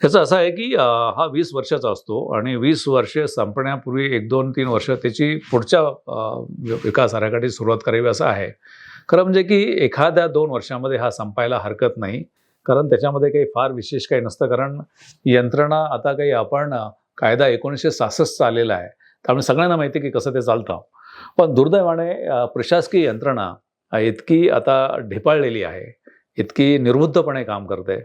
त्याचं असं आहे की हा वीस वर्षाचा असतो आणि वीस वर्षे संपण्यापूर्वी एक दोन तीन वर्ष त्याची पुढच्या म्हणजे विकास आराखडी सुरुवात करावी असं आहे. खरं म्हणजे की एखाद्या दोन वर्षामध्ये हा संपायला हरकत नाही. कारण त्याच्यामध्ये काही फार विशेष काही नसतं. कारण यंत्रणा आता काही आपण कायदा एकोणीसशे सहासष्टचा आलेला आहे. त्यामुळे सगळ्यांना माहिती की कसं ते चालतं. पण दुर्दैवाने प्रशासकीय यंत्रणा इतकी आता ढेपाळलेली आहे. इतकी निर्बुद्धपणे काम करते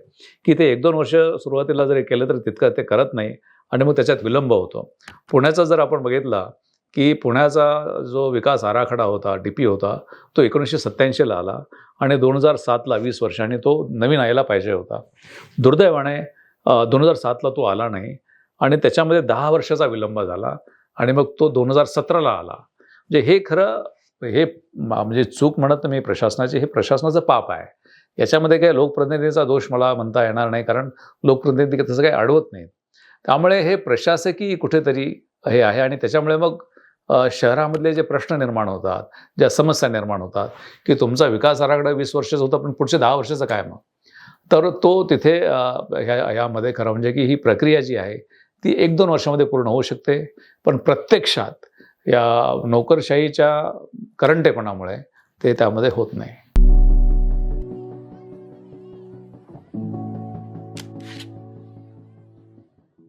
की ते एक दोन वर्ष सुरुवातीला जरी केलं तर तितकं ते करत नाही आणि मग त्याच्यात विलंब होतो. पुण्याचा जर आपण बघितला की पुण्याचा जो विकास आराखडा होता डी पी होता तो एकोणीसशे सत्त्याऐंशीला आला आणि दोन हजार सातला वीस वर्षांनी तो नवीन यायला पाहिजे होता. दुर्दैवाने दोन हजार सातला तो आला नाही आणि त्याच्यामध्ये दहा वर्षाचा विलंब झाला आणि मग तो दोन हजार सतराला आला. म्हणजे हे खरं हे म्हणजे चूक म्हणत मी प्रशासनाची हे प्रशासनाचं पाप आहे. याच्यामध्ये काही लोकप्रतिनिधीचा दोष मला म्हणता येणार नाही कारण लोकप्रतिनिधी तसं काही अडवत नाही त्यामुळे हे प्रशासकी कुठेतरी हे आहे आणि त्याच्यामुळे मग शहरामधले जे प्रश्न निर्माण होतात ज्या समस्या निर्माण होतात की तुमचा विकास आराखडा वीस वर्षाचा होता पण पुढचे दहा वर्षाचं काय मग? तर तो तिथे ह्या ह्यामध्ये खरं म्हणजे की ही प्रक्रिया जी आहे ती एक दोन वर्षामध्ये पूर्ण होऊ शकते. पण प्रत्यक्षात या नोकरशाहीच्या करंटेपणामुळे ते त्यामध्ये होत नाही.